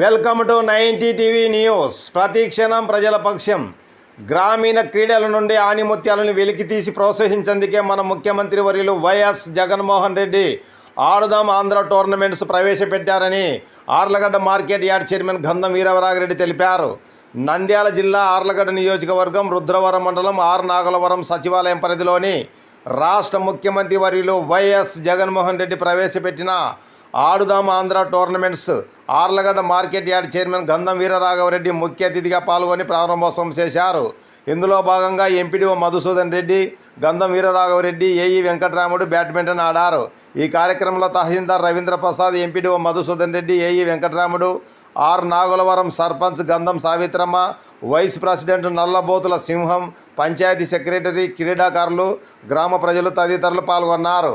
Welcome to ninety TV news. ప్రతిక్షణం ప్రజల పక్షం. గ్రామీణ క్రీడల నుండి ఆనిముత్యాలను వెలికి తీసి ప్రోత్సహించేందుకే మన ముఖ్యమంత్రి వర్యులు వైఎస్ జగన్మోహన్ రెడ్డి ఆడుదాం Andhra tournaments ప్రవేశపెట్టారని Allagadda market yard chairman Gandham Veeravaragareddy తెలిపారు. నంద్యాల జిల్లా ఆర్లగడ్డ నియోజకవర్గం రుద్రవరం మండలం ఆర్ నాగలవరం సచివాలయం పరిధిలోని రాష్ట్ర ముఖ్యమంత్రి వర్యులు వైఎస్ జగన్మోహన్ రెడ్డి ప్రవేశపెట్టిన Aadudam Andhra tournaments. Arlagadda market yard chairman Gandham Veeraraghavareddy ముఖ్య అతిథిగా పాల్గొని ప్రారంభోత్సవం చేశారు. ఇందులో భాగంగా ఎంపీడీఓ మధుసూదన్ రెడ్డి గంధం వీరరాఘవరెడ్డి ఏఈ వెంకటరాముడు బ్యాడ్మింటన్ ఆడారు. ఈ కార్యక్రమంలో tahsildar Ravindra Prasad MPDO Madhusudan Reddy AE Venkataramudu R Nagulavaram sarpanch Gandham Savitramma vice president Nallabothula సింహం పంచాయతీ సెక్రటరీ క్రీడాకారులు గ్రామ ప్రజలు తదితరులు పాల్గొన్నారు.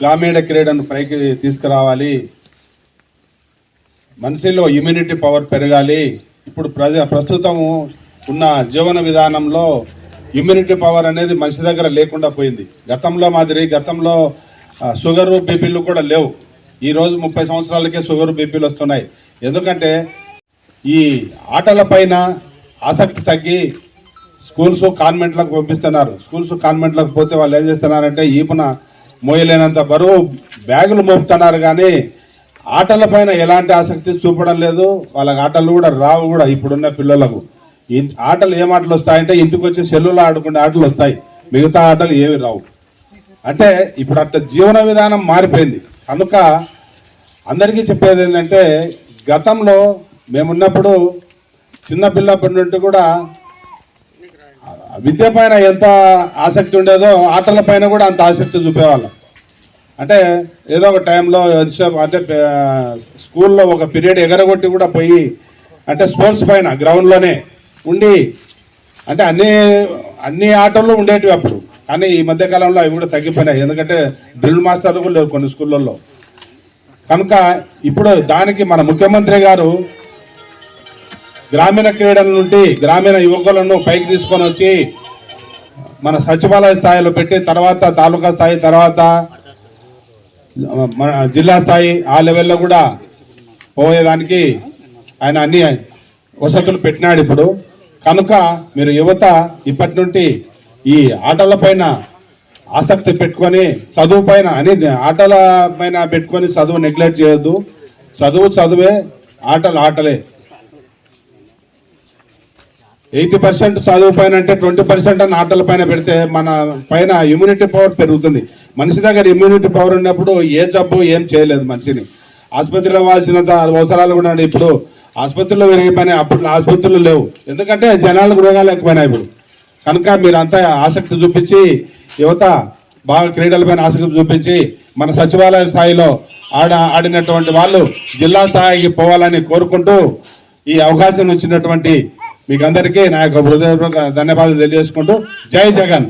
గ్రామీణ క్రీడను పైకి తీసుకురావాలి. మనిషిలో ఇమ్యూనిటీ పవర్ పెరగాలి. ఇప్పుడు ప్రజ ప్రస్తుతము ఉన్న జీవన విధానంలో ఇమ్యూనిటీ పవర్ అనేది మనిషి దగ్గర లేకుండా పోయింది. గతంలో మాదిరి గతంలో షుగరు బీపీలు కూడా లేవు. ఈరోజు ముప్పై సంవత్సరాలకే షుగరు బీపీలు వస్తున్నాయి. ఎందుకంటే ఈ ఆటల పైన ఆసక్తి తగ్గి స్కూల్స్ కాన్వెంట్లకు పంపిస్తున్నారు. స్కూల్స్ కాన్వెంట్లకు పోతే వాళ్ళు ఏం చేస్తున్నారంటే ఈపున మోయలేనంత బరువు బ్యాగులు మోపుతున్నారు కానీ ఆటల పైన ఎలాంటి ఆసక్తి చూపడం లేదు. వాళ్ళకి ఆటలు కూడా రావు కూడా ఇప్పుడున్న పిల్లలకు. ఆటలు ఏం ఆటలు వస్తాయంటే ఇంటికి వచ్చి సెల్లులో ఆడుకునే ఆటలు వస్తాయి. మిగతా ఆటలు ఏవి రావు. అంటే ఇప్పుడు అట్లా జీవన విధానం మారిపోయింది. కనుక అందరికీ చెప్పేది ఏంటంటే గతంలో మేమున్నప్పుడు చిన్నపిల్లప్పటి నుండి కూడా విద్య పైన ఎంత ఆసక్తి ఉండేదో ఆటల పైన కూడా అంత ఆసక్తి చూపేవాళ్ళం. అంటే ఏదో ఒక టైంలో అంటే స్కూల్లో ఒక పీరియడ్ ఎగరగొట్టి కూడా పోయి అంటే స్పోర్ట్స్ పైన గ్రౌండ్లోనే ఉండి అంటే అన్ని అన్ని ఆటల్లో ఉండేటివి అప్పుడు. కానీ ఈ మధ్యకాలంలో అవి కూడా తగ్గిపోయినాయి. ఎందుకంటే డ్రిల్ మాస్టర్లు కూడా లేవు కొన్ని స్కూళ్ళల్లో. కనుక ఇప్పుడు దానికి మన ముఖ్యమంత్రి గారు గ్రామీణ క్రీడల నుండి గ్రామీణ యువకులను పైకి తీసుకొని వచ్చి మన సచివాలయ స్థాయిలో పెట్టి తర్వాత తాలూకా స్థాయి తర్వాత మన జిల్లా స్థాయి ఆ లెవెల్లో కూడా పోయేదానికి ఆయన అన్ని వసతులు పెట్టినాడు ఇప్పుడు. కనుక మీరు యువత ఇప్పటి నుండి ఈ ఆటల పైన ఆసక్తి పెట్టుకొని చదువు పైన అని ఆటల పైన పెట్టుకొని చదువు నెగ్లెక్ట్ చేయొద్దు. చదువు చదువే ఆటలు ఆటలే. ఎయిటీ పర్సెంట్ చదువు పైన అంటే ట్వంటీ పర్సెంట్ అని ఆటల పైన పెడితే మన పైన ఇమ్యూనిటీ పవర్ పెరుగుతుంది. మనిషి దగ్గర ఇమ్యూనిటీ పవర్ ఉన్నప్పుడు ఏ జబ్బు ఏం చేయలేదు మనిషిని. ఆసుపత్రిలో వాల్సినంత అవసరాలు కూడా ఇప్పుడు ఆసుపత్రిలో పెరిగిపోయినాయి అప్పుడు ఆసుపత్రులు లేవు. ఎందుకంటే జనాలకు రోగాలు ఎక్కువైనాయి ఇప్పుడు. కనుక మీరంతా ఆసక్తి చూపించి యువత బాగా క్రీడలపైన ఆసక్తి చూపించి మన సచివాలయ స్థాయిలో ఆడ ఆడినటువంటి వాళ్ళు జిల్లా స్థాయికి పోవాలని కోరుకుంటూ ఈ అవకాశం ఇచ్చినటువంటి మీకు అందరికీ నా యొక్క హృదయపూర్వక ధన్యవాదాలు తెలియజేసుకుంటూ జై జగన్.